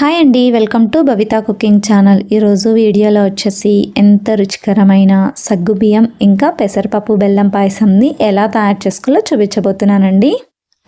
Hi అండి welcome to Babita cooking channel. ఈరోజు వీడియోలో వచ్చేసి ఎంత రుచికరమైన సగ్గుబియ్యం ఇంకా పెసరపప్పు బెల్లం పాయసంని ఎలా తయారు చేసుకోవాలో చూపించబోతున్నానండి.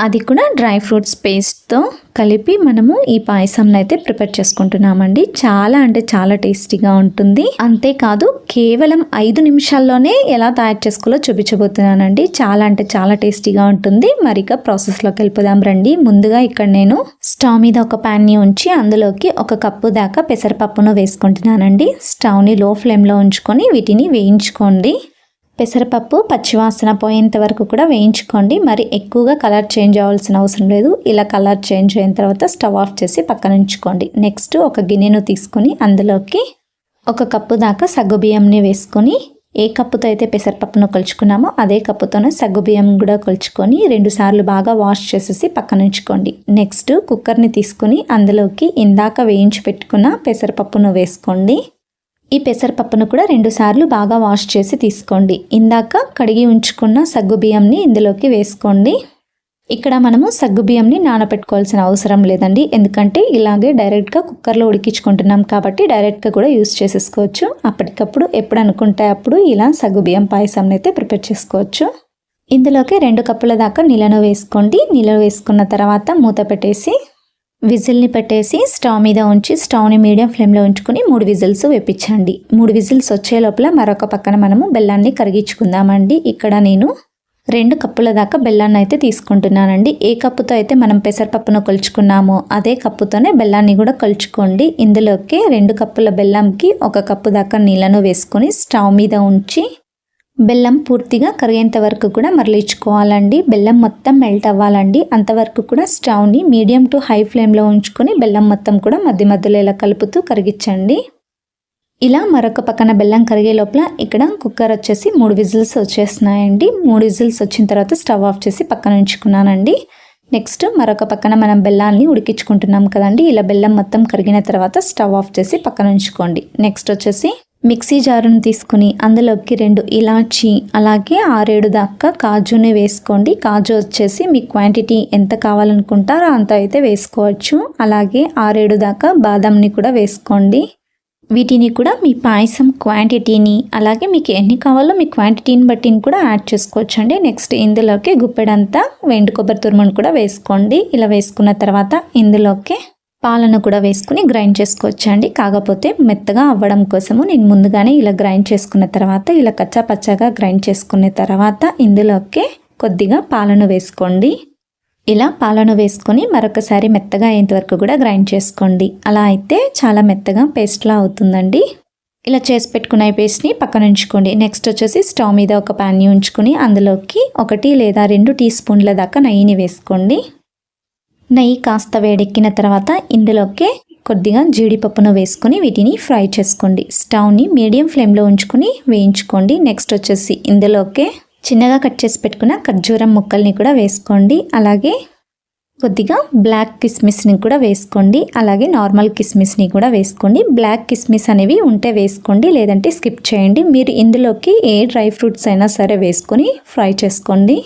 అది కూడా డ్రై ఫ్రూట్స్ పేస్ట్తో కలిపి మనము ఈ పాయసంని అయితే ప్రిపేర్ చేసుకుంటున్నామండి. చాలా అంటే చాలా టేస్టీగా ఉంటుంది. అంతేకాదు కేవలం ఐదు నిమిషాల్లోనే ఎలా తయారు చేసుకోవాలో చూపించబోతున్నానండి. చాలా అంటే చాలా టేస్టీగా ఉంటుంది. మరిక ప్రాసెస్లోకి వెళ్ళిపోదాం రండి. ముందుగా ఇక్కడ నేను స్టవ్ మీద ఒక ప్యాన్ని ఉంచి అందులోకి ఒక కప్పు దాకా పెసరపప్పును వేసుకుంటున్నానండి. స్టవ్ని లో ఫ్లేమ్లో ఉంచుకొని వీటిని వేయించుకోండి. పెసరపప్పు పచ్చివాసన పోయేంత వరకు కూడా వేయించుకోండి. మరి ఎక్కువగా కలర్ చేంజ్ అవ్వాల్సిన అవసరం లేదు. ఇలా కలర్ చేంజ్ అయిన తర్వాత స్టవ్ ఆఫ్ చేసి పక్కన ఉంచుకోండి. నెక్స్ట్ ఒక గిన్నెను తీసుకొని అందులోకి ఒక కప్పు దాకా సగ్గుబియ్యంని వేసుకొని ఏ కప్పుతో అయితే పెసరపప్పును కొలుచుకున్నామో అదే కప్పుతోనే సగ్గుబియ్యం కూడా కొలుచుకొని రెండుసార్లు బాగా వాష్ చేసేసి పక్కన ఉంచుకోండి. నెక్స్ట్ కుక్కర్ని తీసుకొని అందులోకి ఇందాక వేయించి పెట్టుకున్న పెసరపప్పును వేసుకోండి. ఈ పెసరపప్పును కూడా రెండుసార్లు బాగా వాష్ చేసి తీసుకోండి. ఇందాక కడిగి ఉంచుకున్న సగ్గుబియ్యంని ఇందులోకి వేసుకోండి. ఇక్కడ మనము సగ్గుబియ్యంని నానబెట్టుకోవాల్సిన అవసరం లేదండి. ఎందుకంటే ఇలాగే డైరెక్ట్గా కుక్కర్లో ఉడికించుకుంటున్నాం కాబట్టి డైరెక్ట్గా కూడా యూస్ చేసేసుకోవచ్చు. అప్పటికప్పుడు ఎప్పుడు అనుకుంటే అప్పుడు ఇలా సగ్గుబియ్యం పాయసం అయితే ప్రిపేర్ చేసుకోవచ్చు. ఇందులోకి రెండు కప్పుల దాకా నీళ్ళను వేసుకోండి. నీళ్ళు వేసుకున్న తర్వాత మూత పెట్టేసి విజిల్ని పెట్టేసి స్టవ్ మీద ఉంచి స్టవ్ని మీడియం ఫ్లేమ్లో ఉంచుకొని మూడు విజిల్స్ వేపించండి. మూడు విజిల్స్ వచ్చే లోపల మరొక పక్కన మనము బెల్లాన్ని కరిగించుకుందామండి. ఇక్కడ నేను రెండు కప్పుల దాకా బెల్లాన్ని అయితే తీసుకుంటున్నానండి. ఏ కప్పుతో అయితే మనం పెసరపప్పును కొలుచుకున్నామో అదే కప్పుతోనే బెల్లాన్ని కూడా కొలుచుకోండి. ఇందులోకి రెండు కప్పుల బెల్లంకి ఒక కప్పు దాకా నీళ్ళను వేసుకొని స్టవ్ మీద ఉంచి బెల్లం పూర్తిగా కరిగేంత వరకు కూడా మరలించుకోవాలండి. బెల్లం మొత్తం మెల్ట్ అవ్వాలండి. అంతవరకు కూడా స్టవ్ని మీడియం టు హై ఫ్లేమ్లో ఉంచుకొని బెల్లం మొత్తం కూడా మధ్య మధ్యలో ఇలా కలుపుతూ కరిగించండి. ఇలా మరొక పక్కన బెల్లం కరిగే లోపల ఇక్కడ కుక్కర్ వచ్చేసి మూడు విజిల్స్ వచ్చేస్తున్నాయండి. మూడు విజిల్స్ వచ్చిన తర్వాత స్టవ్ ఆఫ్ చేసి పక్కన ఉంచుకున్నానండి. నెక్స్ట్ మరొక పక్కన మనం బెల్లాన్ని ఉడికించుకుంటున్నాం కదండి. ఇలా బెల్లం మొత్తం కరిగిన తర్వాత స్టవ్ ఆఫ్ చేసి పక్కన ఉంచుకోండి. నెక్స్ట్ వచ్చేసి మిక్సీ జారును తీసుకుని అందులోకి రెండు ఇలాచి అలాగే ఆరేడు దాకా కాజుని వేసుకోండి. కాజు వచ్చేసి మీ క్వాంటిటీ ఎంత కావాలనుకుంటారో అంత అయితే వేసుకోవచ్చు. అలాగే ఆరేడు దాకా బాదంని కూడా వేసుకోండి. వీటిని కూడా మీ పాయసం క్వాంటిటీని అలాగే మీకు ఎన్ని కావాలో మీ క్వాంటిటీని బట్టిని కూడా యాడ్ చేసుకోవచ్చు అండి నెక్స్ట్ ఇందులోకి గుప్పెడంతా వెండి కొబ్బరి తురుమును కూడా వేసుకోండి. ఇలా వేసుకున్న తర్వాత ఇందులోకి పాలను కూడా వేసుకుని గ్రైండ్ చేసుకోవచ్చు అండి కాకపోతే మెత్తగా అవ్వడం కోసము నేను ముందుగానే ఇలా గ్రైండ్ చేసుకున్న తర్వాత ఇలా కచ్చా పచ్చగా గ్రైండ్ చేసుకున్న తర్వాత ఇందులోకి కొద్దిగా పాలను వేసుకోండి. ఇలా పాలను వేసుకొని మరొకసారి మెత్తగా అయ్యేంత వరకు కూడా గ్రైండ్ చేసుకోండి. అలా అయితే చాలా మెత్తగా పేస్ట్లా అవుతుందండి. ఇలా చేసి పెట్టుకున్న పేస్ట్ని పక్కన ఉంచుకోండి. నెక్స్ట్ వచ్చేసి స్టవ్ మీద ఒక ప్యాన్ని ఉంచుకొని అందులోకి ఒకటి లేదా రెండు టీ స్పూన్ల దాకా నెయ్యిని వేసుకోండి. నెయ్యి కాస్త వేడెక్కిన తర్వాత ఇందులోకి కొద్దిగా జీడిపప్పును వేసుకొని వీటిని ఫ్రై చేసుకోండి. స్టవ్ని మీడియం ఫ్లేమ్లో ఉంచుకొని వేయించుకోండి. నెక్స్ట్ వచ్చేసి ఇందులోకే చిన్నగా కట్ చేసి పెట్టుకున్న ఖర్జూరం ముక్కల్ని కూడా వేసుకోండి. అలాగే కొద్దిగా బ్లాక్ కిస్మిస్ని కూడా వేసుకోండి. అలాగే నార్మల్ కిస్మిస్ని కూడా వేసుకోండి. బ్లాక్ కిస్మిస్ అనేవి ఉంటే వేసుకోండి లేదంటే స్కిప్ చేయండి. మీరు ఇందులోకి ఏ డ్రై ఫ్రూట్స్ అయినా సరే వేసుకొని ఫ్రై చేసుకోండి.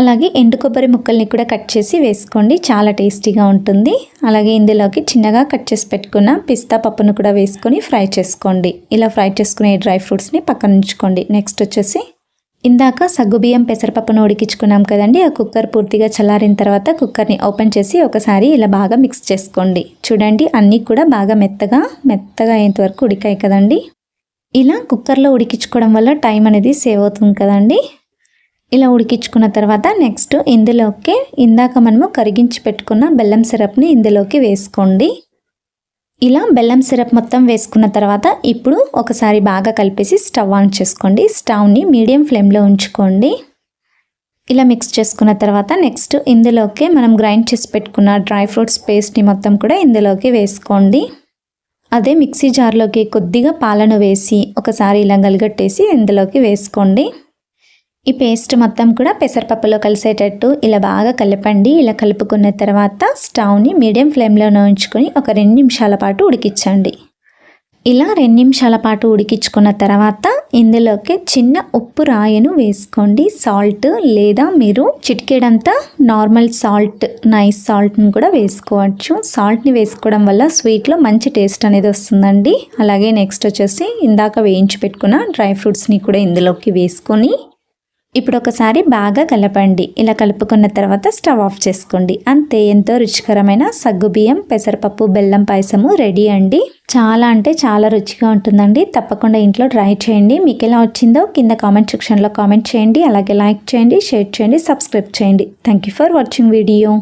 అలాగే ఎండు కొబ్బరి ముక్కల్ని కూడా కట్ చేసి వేసుకోండి. చాలా టేస్టీగా ఉంటుంది. అలాగే ఇందులోకి చిన్నగా కట్ చేసి పెట్టుకున్న పిస్తా పప్పును కూడా వేసుకొని ఫ్రై చేసుకోండి. ఇలా ఫ్రై చేసుకునే డ్రై ఫ్రూట్స్ని పక్కన ఉంచుకోండి. నెక్స్ట్ వచ్చేసి ఇందాక సగ్గుబియ్యం పెసరపప్పును ఉడికించుకున్నాం కదండి. ఆ కుక్కర్ పూర్తిగా చల్లారిన తర్వాత కుక్కర్ని ఓపెన్ చేసి ఒకసారి ఇలా బాగా మిక్స్ చేసుకోండి. చూడండి అన్నీ కూడా బాగా మెత్తగా మెత్తగా అయ్యేంతవరకు ఉడికాయి కదండి. ఇలా కుక్కర్లో ఉడికించుకోవడం వల్ల టైం అనేది సేవ్ అవుతుంది కదండి. ఇలా ఉడికించుకున్న తర్వాత నెక్స్ట్ ఇందులోకి ఇందాక మనము కరిగించి పెట్టుకున్న బెల్లం సిరప్ని ఇందులోకి వేసుకోండి. ఇలా బెల్లం సిరప్ మొత్తం వేసుకున్న తర్వాత ఇప్పుడు ఒకసారి బాగా కలిపేసి స్టవ్ ఆన్ చేసుకోండి. స్టవ్ని మీడియం ఫ్లేమ్లో ఉంచుకోండి. ఇలా మిక్స్ చేసుకున్న తర్వాత నెక్స్ట్ ఇందులోకి మనం గ్రైండ్ చేసి పెట్టుకున్న డ్రై ఫ్రూట్స్ పేస్ట్ని మొత్తం కూడా ఇందులోకి వేసుకోండి. అదే మిక్సీ జార్లోకి కొద్దిగా పాలను వేసి ఒకసారి ఇలా గలగట్టేసి ఇందులోకి వేసుకోండి. ఈ పేస్ట్ మొత్తం కూడా పెసరపప్పులో కలిసేటట్టు ఇలా బాగా కలపండి. ఇలా కలుపుకున్న తర్వాత స్టవ్ని మీడియం ఫ్లేమ్లో ఉంచుకొని ఒక రెండు నిమిషాల పాటు ఉడికించండి. ఇలా రెండు నిమిషాల పాటు ఉడికించుకున్న తర్వాత ఇందులోకి చిన్న ఉప్పు రాయను వేసుకోండి. సాల్ట్ లేదా మీరు చిటికెడంతా నార్మల్ సాల్ట్ నైస్ సాల్ట్ని కూడా వేసుకోవచ్చు. సాల్ట్ని వేసుకోవడం వల్ల స్వీట్లో మంచి టేస్ట్ అనేది వస్తుందండి. అలాగే నెక్స్ట్ వచ్చేసి ఇందాక వేయించి పెట్టుకున్న డ్రై ఫ్రూట్స్ని కూడా ఇందులోకి వేసుకొని ఇప్పుడు ఒకసారి బాగా కలపండి. ఇలా కలుపుకున్న తర్వాత స్టవ్ ఆఫ్ చేసుకోండి. అంతే ఎంతో రుచికరమైన సగ్గుబియ్యం పెసరపప్పు బెల్లం పాయసము రెడీ అండి. చాలా అంటే చాలా రుచిగా ఉంటుందండి. తప్పకుండా ఇంట్లో ట్రై చేయండి. మీకు ఎలా వచ్చిందో కింద కామెంట్ సెక్షన్లో కామెంట్ చేయండి. అలాగే లైక్ చేయండి షేర్ చేయండి సబ్స్క్రైబ్ చేయండి. Thank you for watching video.